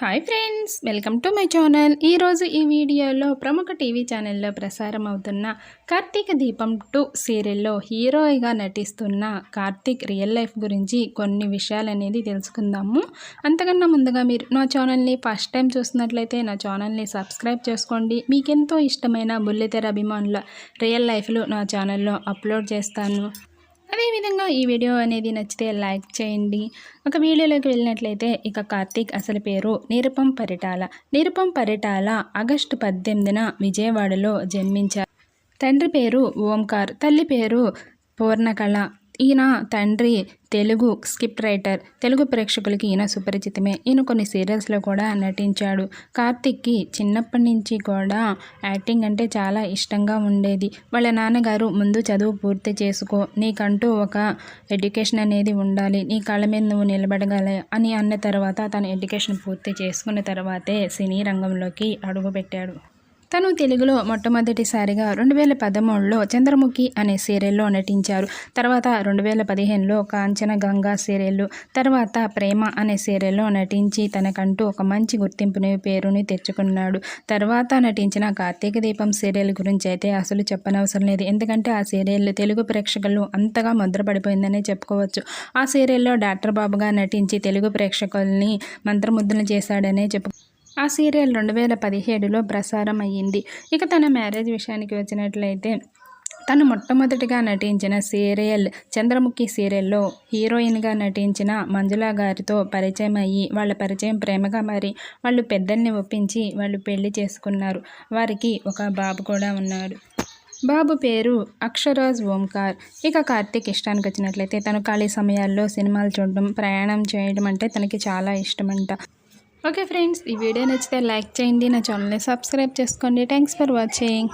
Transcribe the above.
Hi friends welcome to my channel ఈరోజు ఈ వీడియోలో ప్రముఖ టీవీ ఛానల్లో ప్రసారం అవుతున్న కార్తీక దీపం టూ సీరియల్లో హీరోయిగా నటిస్తున్న కార్తీక్ రియల్ లైఫ్ గురించి కొన్ని విషయాలు అనేది తెలుసుకుందాము. అంతకన్నా ముందుగా మీరు నా ఛానల్ని ఫస్ట్ టైం చూస్తున్నట్లయితే నా ఛానల్ని సబ్స్క్రైబ్ చేసుకోండి. మీకెంతో ఇష్టమైన బుల్లితెర అభిమానుల రియల్ లైఫ్లు నా ఛానల్లో అప్లోడ్ చేస్తాను. అదేవిధంగా ఈ వీడియో అనేది నచ్చితే లైక్ చేయండి. ఒక వీడియోలోకి వెళ్ళినట్లయితే ఇక కార్తీక్ అసలు పేరు నిరుపం పరిటాల. నిరుపం పరిటాల ఆగస్టు పద్దెనిమిదిన విజయవాడలో జన్మించారు. తండ్రి పేరు ఓంకార్ తల్లి పేరు పూర్ణకళ. ఈయన తండ్రి తెలుగు స్క్రిప్ట్ రైటర్ తెలుగు ప్రేక్షకులకి ఈయన సుపరిచితమే. ఈయన కొన్ని సీరియల్స్లో కూడా నటించాడు. కార్తిక్కి చిన్నప్పటి నుంచి కూడా యాక్టింగ్ అంటే చాలా ఇష్టంగా ఉండేది. వాళ్ళ నాన్నగారు ముందు చదువు పూర్తి చేసుకో. నీకంటూ ఒక ఎడ్యుకేషన్ అనేది ఉండాలి. నీ కాళ్ళ మీద నువ్వు నిలబడగల అని అన్న తర్వాత తను ఎడ్యుకేషన్ పూర్తి చేసుకున్న తర్వాతే సినీ రంగంలోకి అడుగుపెట్టాడు. తను తెలుగులో మొట్టమొదటిసారిగా రెండు వేల పదమూడులో చంద్రముఖి అనే సీరియల్లో నటించారు. తర్వాత రెండు వేల పదిహేనులో కాంచన గంగా సీరియల్ తర్వాత ప్రేమ అనే సీరియల్లో నటించి తనకంటూ ఒక మంచి గుర్తింపుని పేరుని తెచ్చుకున్నాడు. తర్వాత నటించిన కార్తీక దీపం సీరియల్ గురించి అయితే అసలు చెప్పనవసరం లేదు. ఎందుకంటే ఆ సీరియల్ తెలుగు ప్రేక్షకులు అంతగా ముద్రపడిపోయిందనే చెప్పుకోవచ్చు. ఆ సీరియల్లో డాక్టర్ బాబుగా నటించి తెలుగు ప్రేక్షకుల్ని మంత్రముద్రలు చేశాడనే చెప్పు ఆ సీరియల్ రెండు వేల పదిహేడులో ప్రసారం అయ్యింది. ఇక తన మ్యారేజ్ విషయానికి వచ్చినట్లయితే తను మొట్టమొదటిగా నటించిన సీరియల్ చంద్రముఖి సీరియల్లో హీరోయిన్గా నటించిన మంజులా గారితో పరిచయం అయ్యి వాళ్ళ పరిచయం ప్రేమగా మారి వాళ్ళు పెద్దల్ని ఒప్పించి వాళ్ళు పెళ్ళి చేసుకున్నారు. వారికి ఒక బాబు కూడా ఉన్నాడు. బాబు పేరు అక్షరాజ్ ఓంకార్. ఇక కార్తీక్ ఇష్టానికి వచ్చినట్లయితే తను ఖాళీ సమయాల్లో సినిమాలు చూడడం ప్రయాణం చేయడం అంటే తనకి చాలా ఇష్టమంట. ఓకే ఫ్రెండ్స్ ఈ వీడియో నచ్చితే లైక్ చేయండి నా ఛానల్ని సబ్స్క్రైబ్ చేసుకోండి. Thanks for watching